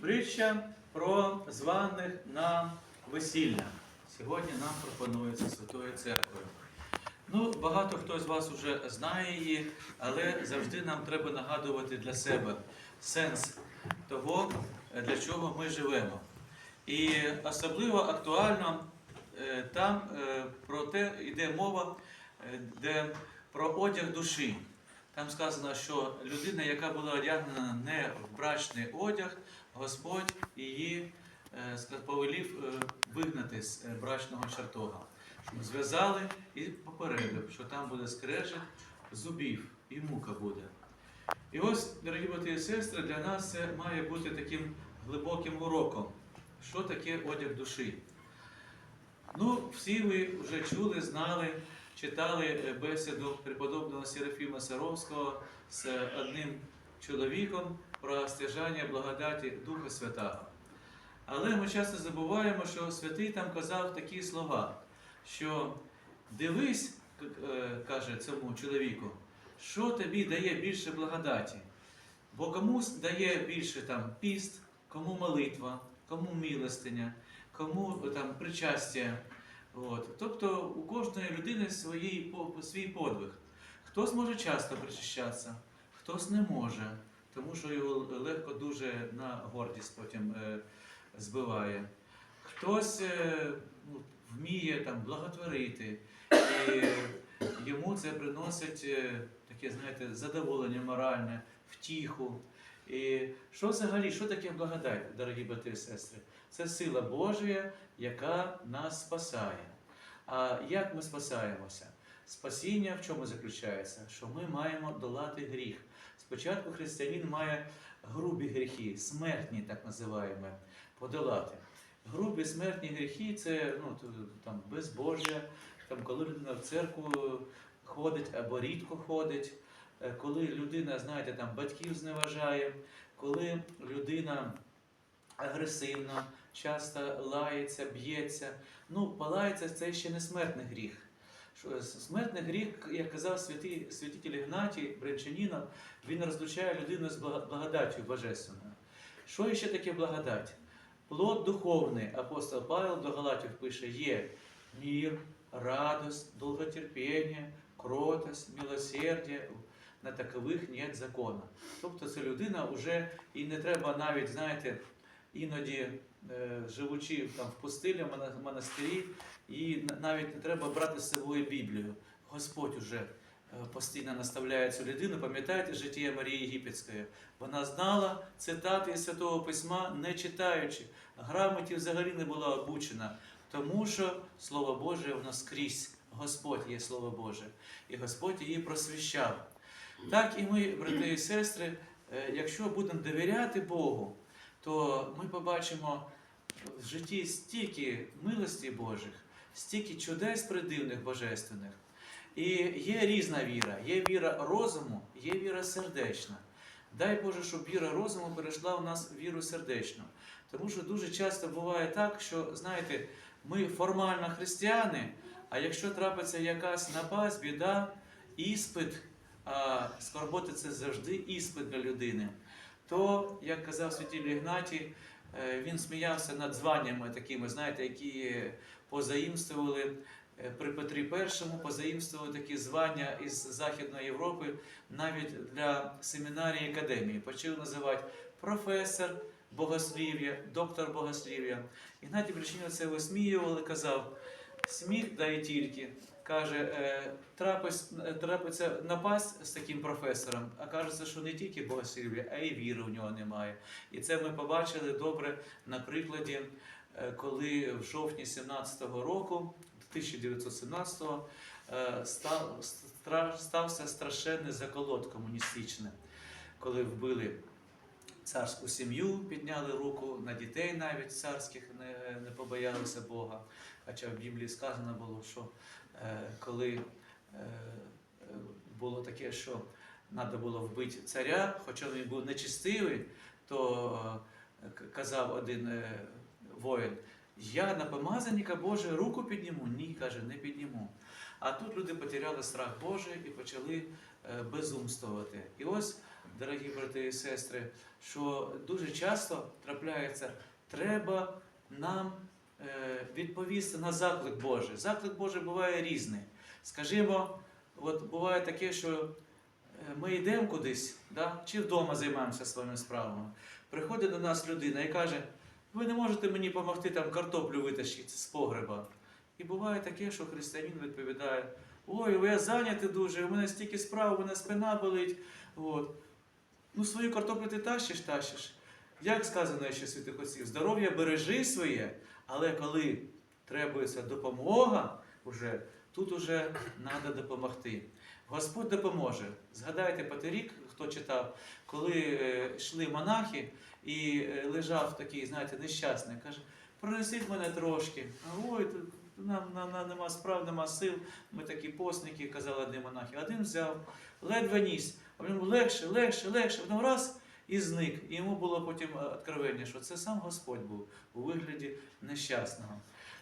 Притча про званих на весілля. Сьогодні нам пропонується Святою Церквою. Ну, багато хто з вас вже знає її, але завжди нам треба нагадувати для себе сенс того, для чого ми живемо. І особливо актуально е, там е, про те йде мова, е, де про одяг душі. Там сказано, що людина, яка була одягнена не в брачний одяг, Господь її е, повелів е, вигнати з е, брачного чертога. Зв'язали і попередив, що там буде скрежет зубів і мука буде. І ось, дорогі брати і сестри, для нас це має бути таким глибоким уроком. Що таке одяг душі? Ну, всі ви вже чули, знали, читали е, бесіду преподобного Серафіма Саровського з одним чоловіком про стяжання благодаті Духа Святого. Але ми часто забуваємо, що святий там казав такі слова, що дивись, е, каже цьому чоловіку, що тобі дає більше благодаті. Бо комусь дає більше там піст, кому молитва, кому милостиня, кому е, там причастя. От. Тобто у кожної людини свої, свій подвиг. Хтось може часто причащатися, хтось не може, тому що його легко дуже на гордість потім е, збиває. Хтось е, ну, вміє там благотворити, і йому це приносить е, таке, знаєте, задоволення моральне, втіху. І що взагалі, що таке благодать, дорогі брати і сестри? Це сила Божія, яка нас спасає. А як ми спасаємося? Спасіння в чому заключається? Що ми маємо долати гріх. Спочатку християнин має грубі гріхи, смертні, так називаємо, подолати. Грубі смертні гріхи це ну, там, безбожжя, там, коли людина в церкву ходить або рідко ходить, коли людина, знаєте, там, батьків зневажає, коли людина агресивна, часто лається, б'ється. Ну, палається це ще не смертний гріх. Смертний гріх, як казав святий, святитель Ігнатій Брянчанінов, він розлучає людину з благо- благодаттю божественною. Що ще таке благодать? Плод духовний, апостол Павел до Галатів пише, є мир, радость, долготерпіння, кротость, милосердя. На такових нет закона. Тобто це людина вже і не треба навіть, знаєте, іноді е, живучи там в пустелі, в монастирі, і навіть не треба брати з собою Біблію. Господь уже е, постійно наставляє цю людину. Пам'ятаєте життя Марії Єгипетської? Вона знала цитати із Святого Письма, не читаючи. Грамоті взагалі не була обучена, тому що Слово Боже воно скрізь. Господь є Слово Боже, і Господь її просвіщав. Так і ми, брати і сестри, е, якщо будемо довіряти Богу, то ми побачимо в житті стільки милості Божих, стільки чудес придивних божественних. І є різна віра. Є віра розуму, є віра сердечна. Дай Боже, щоб віра розуму перейшла у нас в віру сердечну. Тому що дуже часто буває так, що, знаєте, ми формально християни, а якщо трапиться якась напасть, біда, іспит, скорботи це завжди іспит для людини, то, як казав святіль Ігнатій, е, він сміявся над званнями такими, знаєте, які позаїмствували е, при Петрі І, позаїмствували такі звання із Західної Європи навіть для семінарії академії. Почав називати професор богослів'я, доктор богослів'я. Ігнатій Брещинів це висміювали, казав, сміх дає тільки. Каже, е, е, трапиться напасть з таким професором, а кажеться, що не тільки богослів'я, а й віри у нього немає. І це ми побачили добре на прикладі, е, коли в жовтні 17-го року, 1917-го, е, став, стався страшенний заколот комуністичний, коли вбили царську сім'ю, підняли руку на дітей навіть царських не, не побоялися Бога. Хоча в Біблії сказано було, що е, коли е, було таке, що треба було вбити царя, хоча він був нечистивий, то е, казав один е, воїн, я на помазанника Божого руку підніму? Ні, каже, не підніму. А тут люди потеряли страх Божий і почали е, безумствувати. І ось дорогі брати і сестри, що дуже часто трапляється, треба нам е, відповісти на заклик Божий. Заклик Божий буває різний. Скажімо, от буває таке, що е, ми йдемо кудись, да? чи вдома займаємося своїми справами. Приходить до нас людина і каже, ви не можете мені допомогти там картоплю витащити з погреба. І буває таке, що християнин відповідає, ой, я зайнятий дуже, у мене стільки справ, у мене спина болить. От. Ну, свою картоплю ти тащиш, тащиш. Як сказано ще святих отців, здоров'я бережи своє, але коли требується допомога, уже, тут уже треба допомогти. Господь допоможе. Згадайте Патерік, хто читав, коли е, йшли монахи і е, лежав такий, знаєте, нещасний, каже, пронесіть мене трошки. Ой, нам, нам, нам нема справ, нема сил. Ми такі постники, казали одні монахи. Один взяв, ледве ніс, а в ньому легше, легше, легше. Потім раз і зник. І йому було потім е, откровення, що це сам Господь був у вигляді нещасного.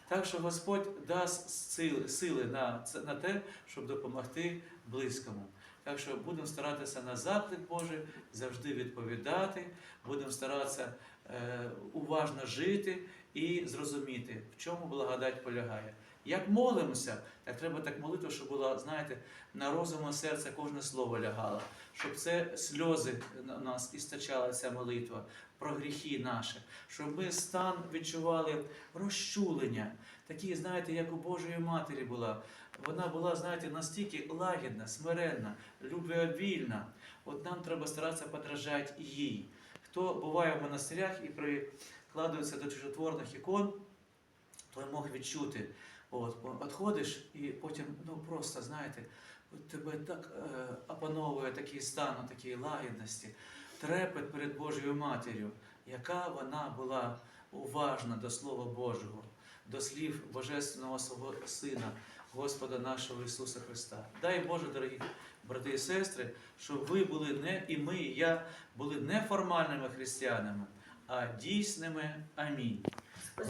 Так що Господь дасть сили, сили на, на те, щоб допомогти близькому. Так що будемо старатися на заклик Божий завжди відповідати, будемо старатися е, уважно жити і зрозуміти, в чому благодать полягає. Як молимося, так треба так молити, щоб була, знаєте, на розум серце кожне слово лягало, щоб це сльози на нас істочала ця молитва про гріхи наші, щоб ми стан відчували розчулення, такі, знаєте, як у Божої Матері була. Вона була, знаєте, настільки лагідна, смиренна, любвеобільна. От нам треба старатися подражати їй. Хто буває в монастирях і прикладується до чужотворних ікон, той мог відчути. От, отходиш і потім, ну просто, знаєте, тебе так е, опановує такий стан, такої лагідності, трепет перед Божою Матір'ю, яка вона була уважна до Слова Божого, до слів Божественного свого Сина, Господа нашого Ісуса Христа. Дай Боже, дорогі брати і сестри, щоб ви були не і ми, і я були не формальними християнами, а дійсними. Амінь.